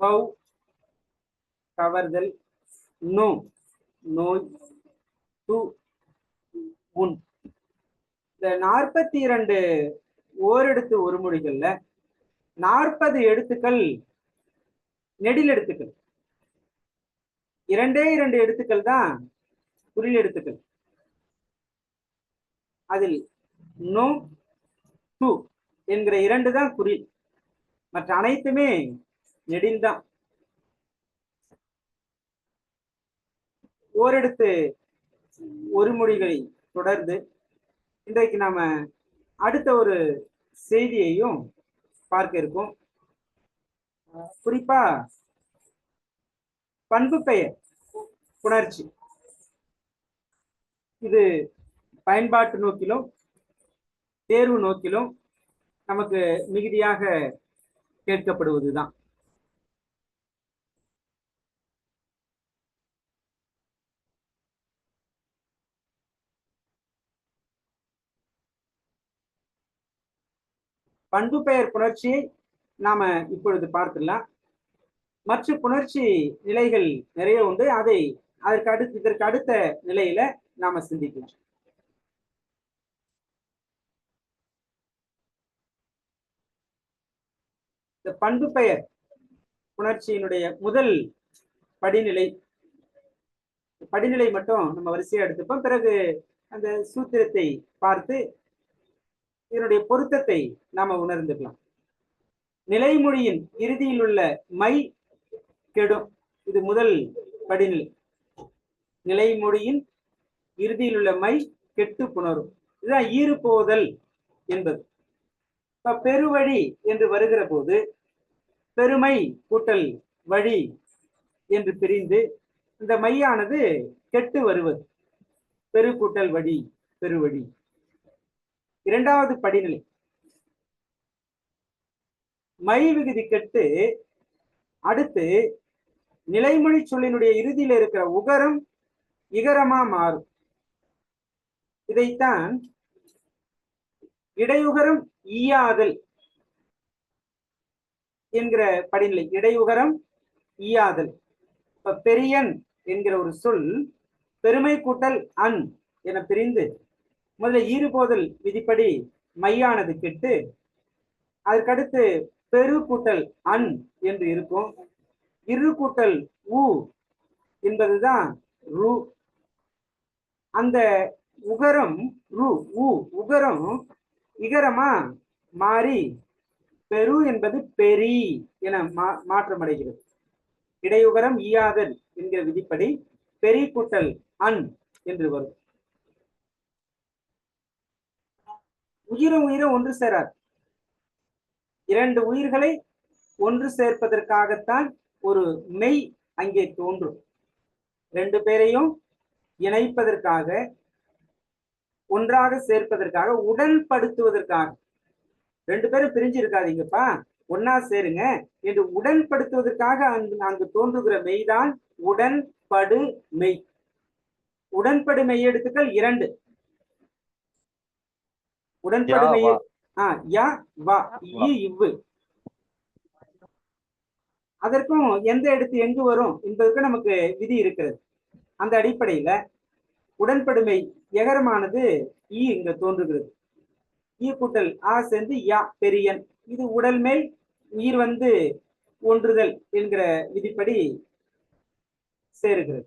வவ் கவர்தல் no நோய் து உன். இந்த நாற்பத்தி இரண்டு ஓரெடுத்து ஒரு மொழிகள்ல நாற்பது எழுத்துக்கள் நெடில் எழுத்துக்கள். இரண்டே இரண்டு எழுத்துக்கள் தான் குறில் எழுத்துக்கள். அதில் நோ டு என்கிற இரண்டு தான் குறில் மற்ற அனைத்துமே நெடில் ஓரெடுத்து ஒரு மொழிகளை தொடர்ந்து இன்றைக்கு நாம அடுத்த ஒரு செய்தியையும் பார்க்க இருக்கோம். குறிப்பா பண்பு பெயர் புணர்ச்சி. இது பயன்பாட்டு நோக்கிலும் தேர்வு நோக்கிலும் நமக்கு மிகுதியாக கேட்கப்படுவதுதான். பண்பு பெயர் புணர்ச்சியை நாம இப்பொழுது பார்த்துடலாம். மற்ற புணர்ச்சி நிலைகள் நிறைய உண்டு. அதை அதற்கு அடுத்து இதற்கு அடுத்த நிலையில நாம சிந்திக்கலாம் இந்த பண்பு பெயர் புணர்ச்சியினுடைய முதல் படிநிலை படிநிலை மட்டும் நம்ம வரிசையா எடுத்துப்போம். பிறகு அந்த சூத்திரத்தை பார்த்து இதனுடைய பொருத்தத்தை நாம உணர்ந்துக்கலாம். நிலைமொழியின் இறுதியில் உள்ள மை கெடும் இது முதல் படிநிலை. நிலைமொழியின் இறுதியில் உள்ள மை கெட்டு புணரும். இதுதான் ஈறுபோதல் என்பது. இப்ப பெருவழி என்று வருகிற போது பெருமை கூட்டல் வழி என்று பிரிந்து இந்த மையானது கெட்டு வருவது. பெரு கூட்டல் வழி பெருவழி. இரண்டாவது படிநிலை. மை விகுதி கெட்டு அடுத்து நிலைமொழி சொல்லினுடைய இறுதியில இருக்கிற உகரம் இகரமா மாறும். இதைத்தான் இடையுகரம் ஈயாதல் என்கிற படிநிலை. இடையுகரம் ஈயாதல். இப்ப பெரியன் என்கிற ஒரு சொல் பெருமை கூட்டல் அன் என பிரிந்து முதல்ல ஈறுபோதல் விதிப்படி மையானது கெட்டு அதற்கடுத்து பெரு கூட்டல் அன் என்று இருக்கும். இரு கூட்டல் உ என்பதுதான் ரு. அந்த உகரம் ரு உ உகரம் இகரமா மாறி பெரு என்பது பெரி என மா மாற்றமடைகிறது. இடையுகரம் ஈயாதல் என்கிற விதிப்படி பெரி கூட்டல் அன் என்று வரும். உயிரும் உயிரும் ஒன்று சேராது. இரண்டு உயிர்களை ஒன்று சேர்ப்பதற்காகத்தான் ஒரு மெய் அங்கே தோன்றும். ரெண்டு பேரையும் இணைப்பதற்காக ஒன்றாக சேர்ப்பதற்காக உடன்படுத்துவதற்காக. ரெண்டு பேரும் பிரிஞ்சு இருக்காதீங்கப்பா ஒன்னா சேருங்க என்று உடன்படுத்துவதற்காக அங்கு அங்கு தோன்றுகிற மெய்தான் உடன்படு மெய் உடன்படு மெய் எடுத்துக்கள் இரண்டு. உடன்படு யா, மெய் வா. ஆ யா வா இ இவ்வு. அதற்கும் எந்த எழுத்து எங்கு வரும் என்பதற்கு நமக்கு விதி இருக்கிறது. அந்த அடிப்படையில உடன்படுமை எகரமானது ஈ இங்க தோன்றுகிறது. ஈ கூட்டல் ஆ சேர்ந்து யா பெரியன். இது உடல் மேல் உயிர் வந்து ஒன்றுதல் என்கிற விதிப்படி சேருகிறது.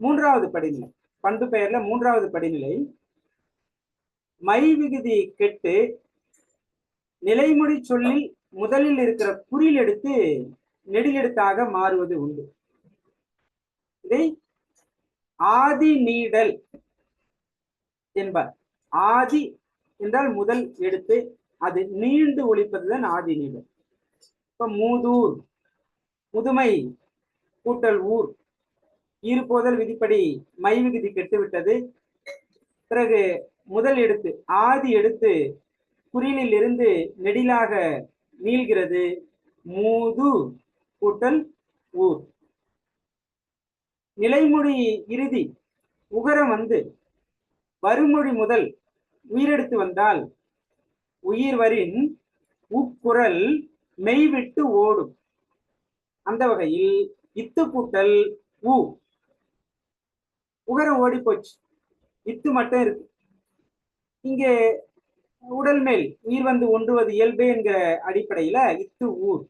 மூன்றாவது படிநிலை பண்பு பெயர்ல மூன்றாவது படிநிலை மை விகுதி கெட்டு நிலைமொழி சொல்லில் முதலில் இருக்கிற குறில் எடுத்து நெடிலெடுத்தாக மாறுவது உண்டு. இதை ஆதி நீடல் என்பார். ஆதி என்றால் முதல் எடுத்து அது நீண்டு ஒழிப்பதுதான் ஆதி நீடல். இப்ப மூதூர் முதுமை கூட்டல் ஊர் ஈறுபோதல் விதிப்படி மை விகுதி கெட்டுவிட்டது. பிறகு முதல் எடுத்து ஆதி எடுத்து குறிலில் இருந்து நெடிலாக நீள்கிறது. மூது கூட்டல் ஊர் நிலைமொழி இறுதி உகரம் வந்து வருமொழி முதல் உயிரெடுத்து வந்தால் உயிர்வரின் உக்குரல் மெய்விட்டு ஓடும். அந்த வகையில் இத்து கூட்டல் உ உகரம் ஓடி போச்சு இத்து மட்டும் இருக்கு. இங்கே உடல் மேல் உயிர் வந்து ஒன்றுவது இயல்பு என்கிற அடிப்படையில இத்து ஊர்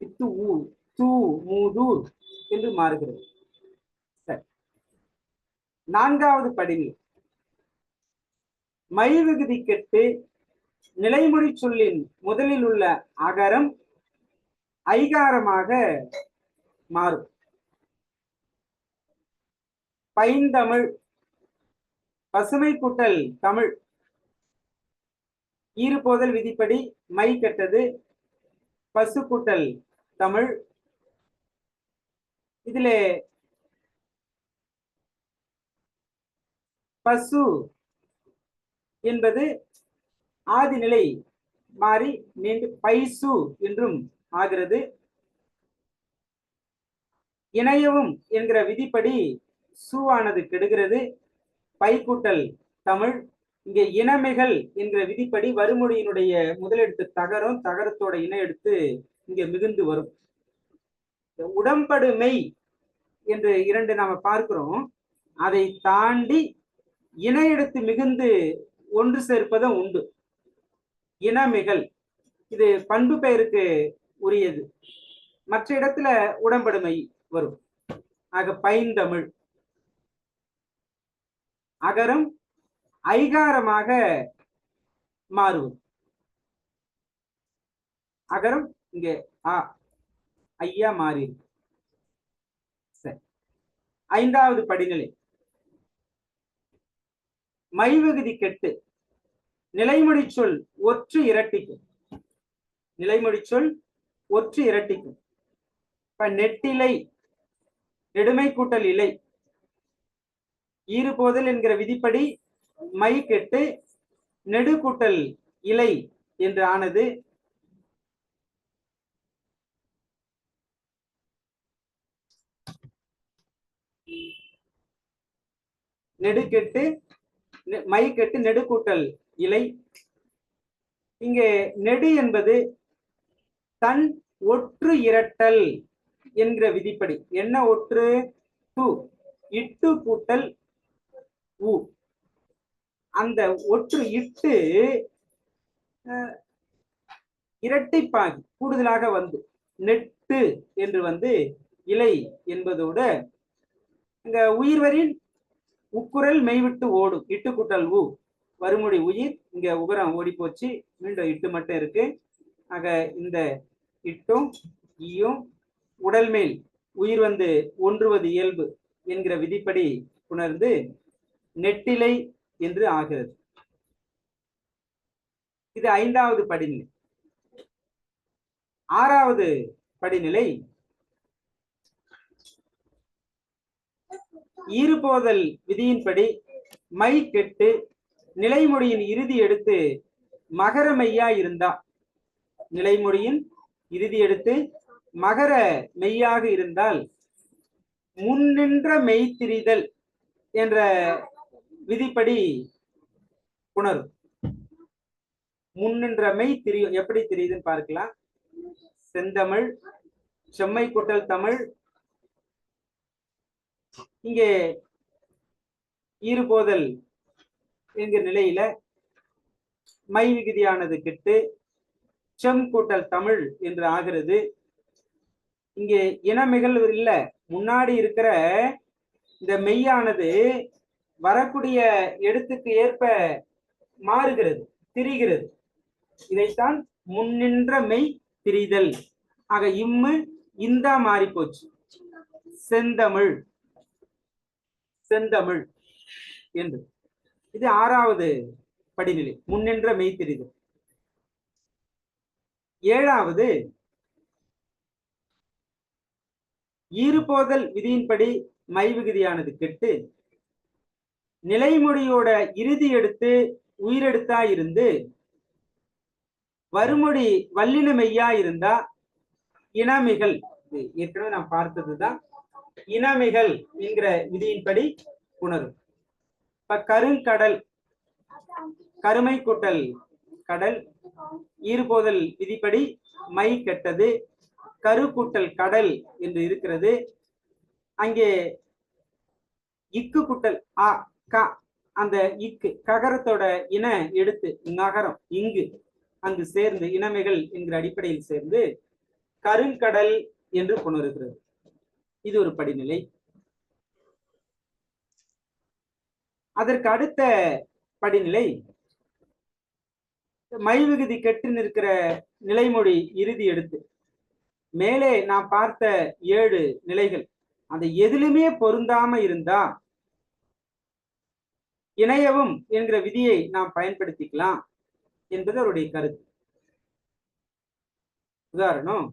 இத்து ஊர் தூ மூதூர் என்று மாறுகிறது. சரி. நான்காவது படிநிலை. மை விகுதி கெட்டு நிலைமொழி சொல்லின் முதலில் உள்ள அகரம் ஐகாரமாக மாறும். பைந்தமிழ் பசுமை கூட்டல் தமிழ். ஈறுபோதல் விதிப்படி மை கெட்டது. பசு கூட்டல் தமிழ். இதுல பசு என்பது ஆதிநிலை மாறி நீண்டு பைசு என்றும் ஆகிறது. இணையவும் என்கிற விதிப்படி சூவானது கெடுகிறது. பை கூட்டல் தமிழ். இங்கே இனமைகள் என்கிற விதிப்படி வறுமொழியினுடைய முதலெடுத்து தகரம் தகரத்தோட இன எடுத்து இங்க மிகுந்து வரும். உடம்படுமை என்று இரண்டு நாம பார்க்கிறோம். அதை தாண்டி இன எடுத்து மிகுந்து ஒன்று சேர்ப்பதும் உண்டு. இனமிகள். இது பண்பு பெயருக்கு உரியது. மற்ற இடத்துல உடம்படுமை வரும். ஆக பைந்தமிழ். அகரம் ஐகாரமாக மாறுவது அகரம் இங்க ஆ ஐயா மாறி சரி. ஐந்தாவது படிநிலை. மைவகுதி கெட்டு. நிலைமொழி சொல் ஒற்று இரட்டிக்கும். நிலைமொழி சொல் ஒற்று இரட்டிக்கும். இப்ப நெட்டிலை நெடுமை கூட்டல் இலை ஈறுபோதல் என்கிற விதிப்படி மை கெட்டு நெடு கூட்டல் இலை என்று ஆனது. நெடுக்கெட்டு மை கெட்டு நெடுக்கூட்டல் இலை. இங்கே நெடு என்பது தன் ஒற்று இரட்டல் என்கிற விதிப்படி. என்ன ஒற்று? டு இட்டு கூட்டல் உ. அந்த ஒற்று இட்டு இரட்டைப்பாகி கூடுதலாக வந்து நெட்டு என்று வந்து இலை என்பதோட இங்க உயிர்வரின் உக்குரல் மெய்விட்டு ஓடும். இட்டு கூட்டல் உ. வறுமொழி உயிர். இங்க உகரம் ஓடி போச்சு. மீண்டும் இட்டு மட்டும் இருக்கு. ஆக இந்த இட்டும் ஈயும் உடல் மேல் உயிர் வந்து ஒன்றுவது இயல்பு என்கிற விதிப்படி உணர்ந்து நெட்டிலை என்று ஆகிறது. இது ஐந்தாவது படிநிலை. ஆறாவது படிநிலை. ஈறுபோதல் விதியின்படி மை கெட்டு நிலைமொழியின் இறுதி எடுத்து மகர மெய்யா இருந்தா நிலைமொழியின் இறுதி எடுத்து மகர மெய்யாக இருந்தால் முன்னின்ற மெய்த்திரிதல் என்ற விதிப்படி உணரும் முன்னின்ற மெய் தெரியும் எப்படி தெரியுதுன்னு பார்க்கலாம். செந்தமிழ் செம்மை கூட்டல் தமிழ். இங்கே ஈறுபோதல் என்கிற நிலையில மை விகுதியானது கெட்டு செம் கூட்டல் தமிழ் என்று ஆகிறது. இங்கே இனமிகள் இல்ல. முன்னாடி இருக்கிற இந்த மெய்யானது வரக்கூடிய எழுத்துக்கு ஏற்ப மாறுகிறது திரிகிறது. இதைத்தான் முன்னின்ற மெய் திரிதல். ஆக இம்மு இந்தா மாறி போச்சு. செந்தமிழ். செந்தமிழ் என்று. இது ஆறாவது படிநிலை முன்னின்ற மெய் திரிதல். ஏழாவது ஈறுபோதல் விதியின்படி மை விகுதியானது கெட்டு நிலைமொழியோட இறுதி எடுத்து உயிரெடுத்தா இருந்து வறுமொழி வல்லினமையா மெய்யா இருந்தா இனமிகள் ஏற்கனவே நாம் பார்த்ததுதான். இனமிகள் என்கிற விதியின்படி உணரும். இப்ப கருங்கடல் கருமை கூட்டல் கடல் ஈறுபோதல் விதிப்படி மை கெட்டது கரு கூட்டல் கடல் என்று இருக்கிறது. அங்கே இக்கு கூட்டல் ஆ க அந்த இக்கு ககரத்தோட இன எடுத்து நகரம் இங்கு அங்கு சேர்ந்து இனமைகள் என்கிற அடிப்படையில் சேர்ந்து கருங்கடல் என்று கொண்டிருக்கிறது இது ஒரு படிநிலை. அதற்கு அடுத்த படிநிலை மைவிகுதி கெட்டு நிற்கிற நிலைமொழி இறுதி எடுத்து. மேலே நான் பார்த்த ஏழு நிலைகள். அந்த எதிலுமே பொருந்தாம இருந்தா இணையவும் என்கிற விதியை நாம் பயன்படுத்திக்கலாம் என்பது அவருடைய கருத்து. உதாரணம்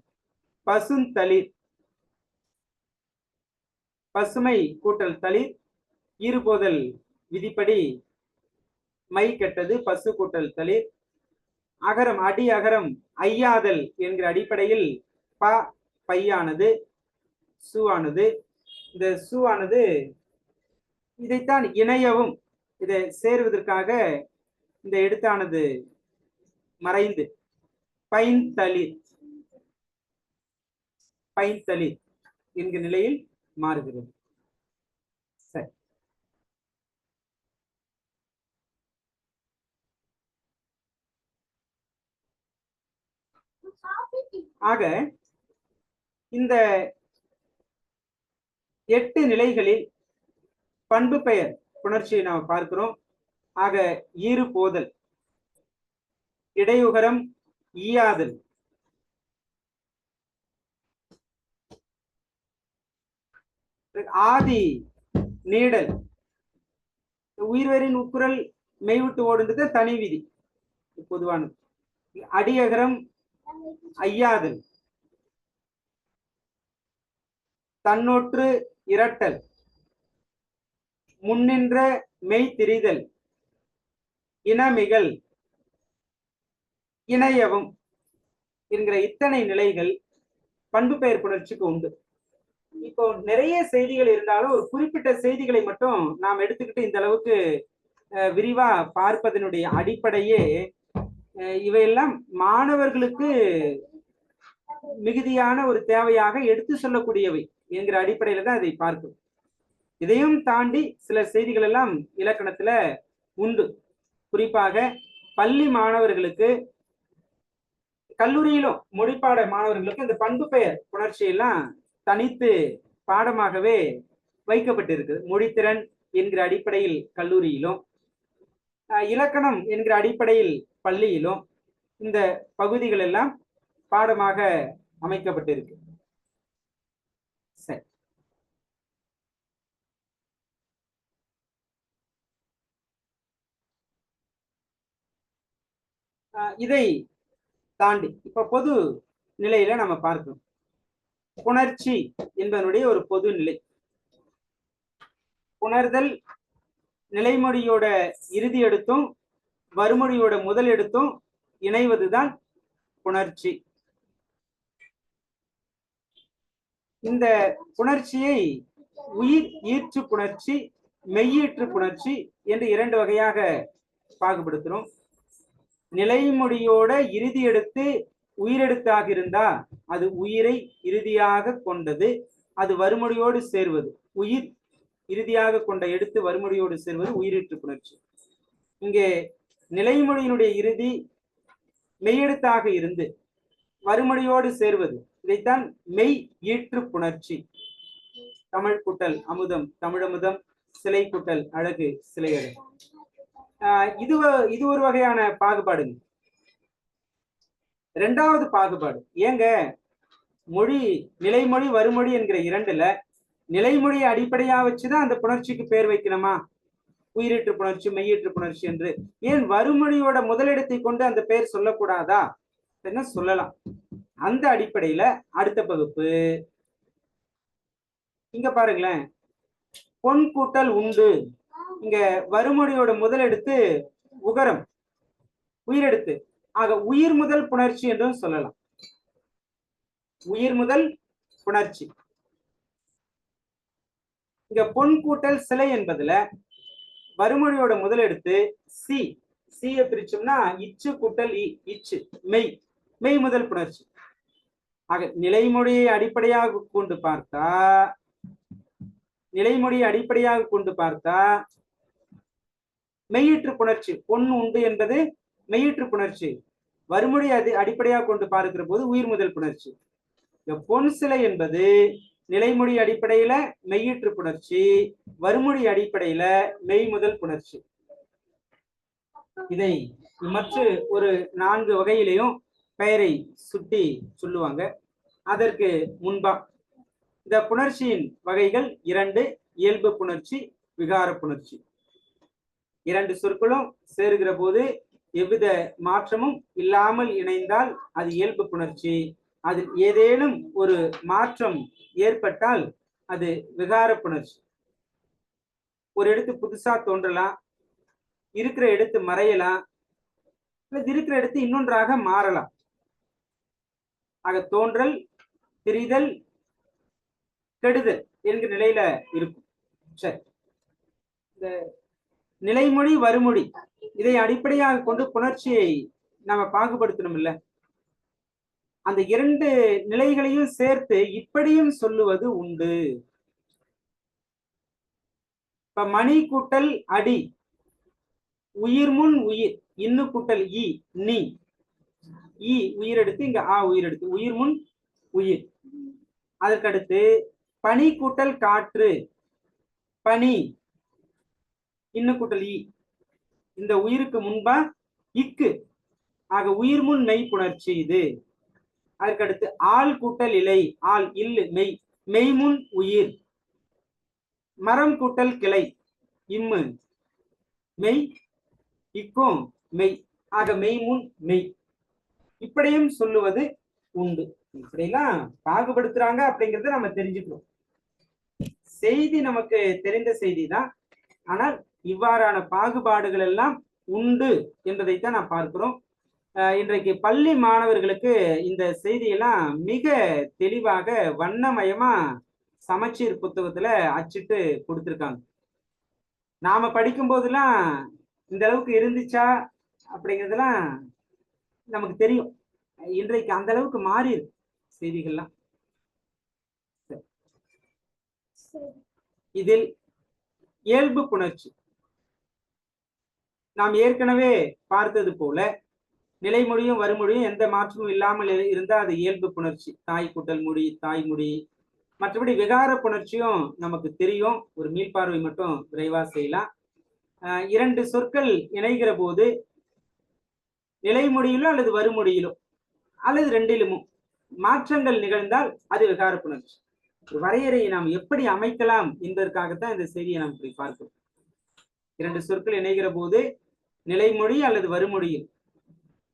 பசுந்தளிர் பசுமை கூட்டல் தளிர் ஈறுபோதல் விதிப்படி மை கெட்டது பசு கூட்டல் தளிர். அகரம் அடி அகரம் ஐயாதல் என்கிற அடிப்படையில் ப பையானது சு ஆனது. இந்த சு ஆனது இதைத்தான் இணையவும் இதை சேருவதற்காக இந்த எழுத்தானது மறைந்து பைந்தளிர் பைந்தளிர் என்கிற நிலையில் மாறுகிறது. சரி. ஆக இந்த எட்டு நிலைகளில் பண்பு பெயர் புணர்ச்சியை நாம் பார்க்கிறோம். ஆக ஈறு போதல். இடையுகரம் ஈயாதல். ஆதி நீடல். உயிர்வரின் உக்குரல் மெய்விட்டு ஓடுன்றது தனி விதி. பொதுவானது. அடியகரம் ஐயாதல். தன்னொற்று இரட்டல். முன்னின்ற மெய் திரிதல் இனமிகள். இணையவும். என்கிற இத்தனை நிலைகள் பண்பு பெயர் புணர்ச்சிக்கு உண்டு. இப்போ நிறைய செய்திகள் இருந்தாலும் ஒரு குறிப்பிட்ட செய்திகளை மட்டும் நாம் எடுத்துக்கிட்டு இந்த அளவுக்கு விரிவா பார்ப்பதனுடைய அடிப்படையே இவையெல்லாம் மாணவர்களுக்கு மிகுதியான ஒரு தேவையாக எடுத்து சொல்லக்கூடியவை என்கிற அடிப்படையில தான் அதை பார்க்கும் இதையும் தாண்டி சில செய்திகள் எல்லாம் இலக்கணத்துல உண்டு. குறிப்பாக பள்ளி மாணவர்களுக்கு கல்லூரியிலும் மொழிப்பாட மாணவர்களுக்கு இந்த பண்பு பெயர் புணர்ச்சியெல்லாம் தனித்து பாடமாகவே வைக்கப்பட்டிருக்கு. மொழித்திறன் என்கிற அடிப்படையில் கல்லூரியிலும் இலக்கணம் என்கிற அடிப்படையில் பள்ளியிலும் இந்த பகுதிகள் எல்லாம் பாடமாக அமைக்கப்பட்டிருக்கு சரி அஹ், இதை தாண்டி இப்ப பொது நிலையில நம்ம பார்க்கணும். புணர்ச்சி என்பதனுடைய ஒரு பொது நிலை. புணர்தல் நிலைமொழியோட இறுதி எடுத்தும் வறுமொழியோட முதல் எடுத்தும் இணைவதுதான் புணர்ச்சி. இந்த புணர்ச்சியை உயிர் ஈற்று புணர்ச்சி மெய்யீற்று புணர்ச்சி என்று இரண்டு வகையாக பாகுபடுத்துறோம். நிலைமொழியோட இறுதி எடுத்து உயிரெடுத்தாக இருந்தா அது உயிரை இறுதியாக கொண்டது. அது வறுமொழியோடு சேர்வது. உயிர் இறுதியாக கொண்ட எடுத்து வறுமொழியோடு சேர்வது உயிரீற்று புணர்ச்சி. இங்கே நிலைமொழியினுடைய இறுதி மெய்யெழுத்தாக இருந்து வறுமொழியோடு சேர்வது. இதைத்தான் மெய் ஈற்று புணர்ச்சி. தமிழ் குட்டல் அமுதம் தமிழமுதம் சிலை குட்டல் அழகு சிலை அழகு இது இது ஒரு வகையான பாகுபாடுங்க. ரெண்டாவது பாகுபாடு. ஏங்க மொழி நிலைமொழி வறுமொழி என்கிற இரண்டுல நிலைமொழியை அடிப்படையா வச்சுதான் அந்த புணர்ச்சிக்கு பேர் வைக்கணுமா? உயிரீற்று புணர்ச்சி மெய்யீற்று புணர்ச்சி என்று. ஏன் வறுமொழியோட முதலிடத்தை கொண்டு அந்த பெயர் சொல்லக்கூடாதா? என்ன சொல்லலாம். அந்த அடிப்படையில அடுத்த பகுப்பு இங்க பாருங்களேன். பொன் கூட்டல் உண்டு. இங்க வறுமொழியோட முதலெடுத்து உகரம் உயிரெடுத்து. ஆக உயிர் முதல் புணர்ச்சி என்றும் சொல்லலாம். உயிர் முதல் புணர்ச்சி. இங்க பொன் கூட்டல் சிலை என்பதுல வறுமொழியோட முதலெடுத்து சி. சிய பிரிச்சோம்னா இச்சு கூட்டல் இ இச்சு மெய். மெய் முதல் புணர்ச்சி. ஆக நிலைமொழியை அடிப்படையாக கொண்டு பார்த்தா நிலைமொழியை அடிப்படையாக கொண்டு பார்த்தா மெய்யீற்று புணர்ச்சி. பொன் உண்டு என்பது மெய்யீற்று புணர்ச்சி. வறுமொழி அது அடிப்படையாக கொண்டு பார்க்கிற போது உயிர் முதல் புணர்ச்சி. இந்த பொன் சிலை என்பது நிலைமொழி அடிப்படையில மெய்யீற்று புணர்ச்சி வறுமொழி அடிப்படையில மெய் முதல் புணர்ச்சி. இதை மற்ற ஒரு நான்கு வகையிலையும் பெயரை சுட்டி சொல்லுவாங்க. அதற்கு முன்பா இந்த புணர்ச்சியின் வகைகள் இரண்டு இயல்பு புணர்ச்சி விகார புணர்ச்சி. இரண்டு சொற்களும் சேருகிற போது எவ்வித மாற்றமும் இல்லாமல் இணைந்தால் அது இயல்பு புணர்ச்சி. அதில் ஏதேனும் ஒரு மாற்றம் ஏற்பட்டால் அது விகார புணர்ச்சி. ஒரு இடத்து புதுசா தோன்றலாம் இருக்கிற இடத்து மறையலாம் அல்லது இருக்கிற இடத்து இன்னொன்றாக மாறலாம் ஆக தோன்றல் திரிதல் கெடுதல் என்கிற நிலையில இருக்கும். சரி. இந்த நிலைமொழி வறுமொழி இதை அடிப்படையாக கொண்டு புணர்ச்சியை நாம பாகுபடுத்தணும் இல்ல அந்த இரண்டு நிலைகளையும் சேர்த்து இப்படியும் சொல்லுவது உண்டு. இப்ப மணி கூட்டல் அடி. உயிர் முன் உயிர். இன்னு கூட்டல் இ நீ. இ உயிரெடுத்து இங்க ஆ உயிரெடுத்து. உயிர் முன் உயிர். அதற்கடுத்து பனி கூட்டல் காற்று. பனி. இன்னு கூட்டல் இ இந்த உயிருக்கு முன்பா இக்கு. ஆக உயிர் முன் மெய் புணர்ச்சி இது. அதற்கடுத்து ஆள் கூட்டல் இலை ஆள் இல்லு மெய். மெய்முன் உயிர். மரம் கூட்டல் கிளை இம்மு. மெய் இக்கும் மெய். ஆக மெய்முன் மெய். இப்படியும் சொல்லுவது உண்டு. இப்படிலாம் பாகுபடுத்துறாங்க அப்படிங்கறத நம்ம தெரிஞ்சுக்கிறோம் செய்தி நமக்கு தெரிந்த செய்தி தான். ஆனால் இவ்வாறான பாகுபாடுகள் எல்லாம் உண்டு என்பதைத்தான் நான் பார்க்கிறோம். இன்றைக்கு பள்ளி மாணவர்களுக்கு இந்த செய்தியெல்லாம் மிக தெளிவாக வண்ணமயமா சமச்சீர் புத்தகத்துல அச்சிட்டு கொடுத்துருக்காங்க. நாம படிக்கும் போதெல்லாம் இந்த அளவுக்கு இருந்துச்சா அப்படிங்கிறதுலாம் நமக்கு தெரியும். இன்றைக்கு அந்த அளவுக்கு மாறி இருக்கு செய்திகள்லாம். இதில் இயல்பு புணர்ச்சி. நாம் ஏற்கனவே பார்த்தது போல நிலைமொழியும் வறுமொழியும் எந்த மாற்றமும் இல்லாமல் இருந்தால் அது இயல்பு புணர்ச்சி. தாய் கூட்டல் மொழி தாய்மொழி மற்றபடி விகார புணர்ச்சியும் நமக்கு தெரியும். ஒரு மீள்பார்வை மட்டும் விரைவாக செய்யலாம். இரண்டு சொற்கள் இணைகிற போது நிலைமொழியிலோ அல்லது வறுமொழியிலோ அல்லது ரெண்டிலுமும் மாற்றங்கள் நிகழ்ந்தால் அது விகார புணர்ச்சி. வரையறையை நாம் எப்படி அமைக்கலாம் என்பதற்காகத்தான் இந்த செய்தியை நாம் இப்படி பார்க்கிறோம். இரண்டு சொற்கள் இணைகிற போது நிலைமொழி அல்லது வருமொழியில்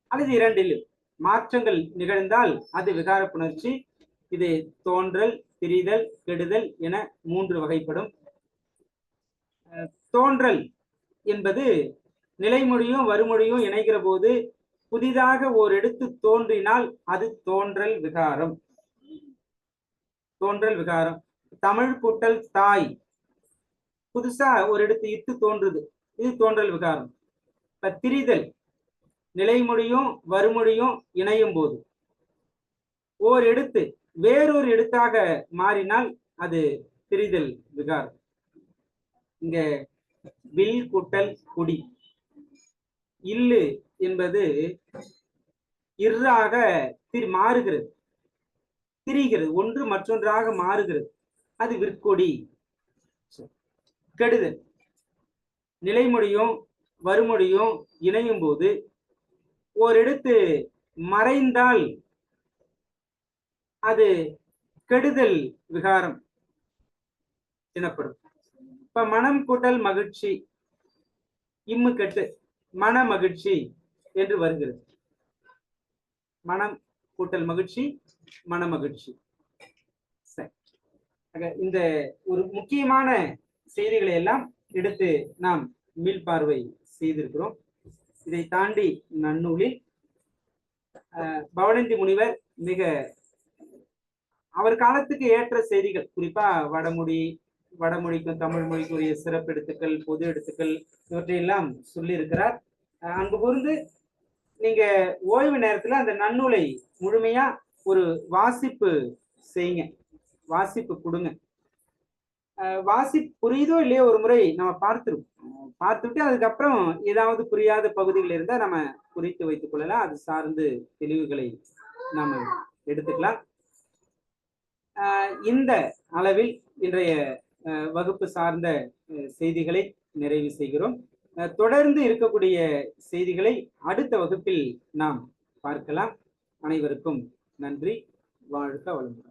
அல்லது இரண்டிலும். மாற்றங்கள் நிகழ்ந்தால் அது விகார புணர்ச்சி. இது தோன்றல் திரிதல் கெடுதல் என மூன்று வகைப்படும். அஹ் தோன்றல் என்பது நிலைமொழியும் வறுமொழியும் இணைகிற போது புதிதாக ஓர் எடுத்து தோன்றினால் அது தோன்றல் விகாரம். தோன்றல் விகாரம். தமிழ் கூட்டல் தாய். புதுசா ஒரு எடுத்து இத்து தோன்றுது. இது தோன்றல் விகாரம். இப்ப திரிதல் நிலைமொழியும் வறுமொழியும் இணையும் போது. ஓர் எடுத்து வேறொரு எடுத்தாக மாறினால் அது திரிதல் விகாரம். இங்க வில் கூட்டல் குடி. இல்லு என்பது இர்ராக திரு மாறுகிறது. திரிகிறது ஒன்று மற்றொன்றாக மாறுகிறது. அது விற்கொடி. கெடுதல். நிலைமொழியும் வறுமொழியும் இணையும் போது ஓரெடுத்து மறைந்தால் அது கெடுதல் விகாரம் எனப்படும். இப்ப மனம் கூட்டல் மகிழ்ச்சி இம்மு கெட்டு மன மகிழ்ச்சி என்று வருகிறது. மனம் கூட்டல் மகிழ்ச்சி மன மகிழ்ச்சி. இந்த ஒரு முக்கியமான செய்திகளை எல்லாம் எடுத்து நாம் மீள்பார்வை செய்திருக்கிறோம். இதை தாண்டி நன்னூலில் பவனந்தி முனிவர் மிக அவர் காலத்துக்கு ஏற்ற செய்திகள் குறிப்பா வடமொழி வடமொழிக்கும் தமிழ் மொழிக்குரிய சிறப்பு எடுத்துக்கள் பொது எடுத்துக்கள் இவற்றையெல்லாம் சொல்லியிருக்கிறார். அங்கு பொருந்து நீங்க ஓய்வு நேரத்துல அந்த நன்னூலை முழுமையா ஒரு வாசிப்பு செய்யுங்க. வாசிப்பு கொடுங்க. வாசி புரியுதோ இல்லையோ ஒரு முறை நம்ம பார்த்துருக்கோம் பார்த்துட்டு அதுக்கப்புறம் ஏதாவது புரியாத பகுதிகள் இருந்தால் நம்ம குறித்து வைத்துக் கொள்ளலாம். அது சார்ந்து தெளிவுகளை நாம் எடுத்துக்கலாம். இந்த அளவில் இன்றைய வகுப்பு சார்ந்த செய்திகளை நிறைவு செய்கிறோம். தொடர்ந்து இருக்கக்கூடிய செய்திகளை அடுத்த வகுப்பில் நாம் பார்க்கலாம். அனைவருக்கும் நன்றி. வாழ்க வளமுடன்.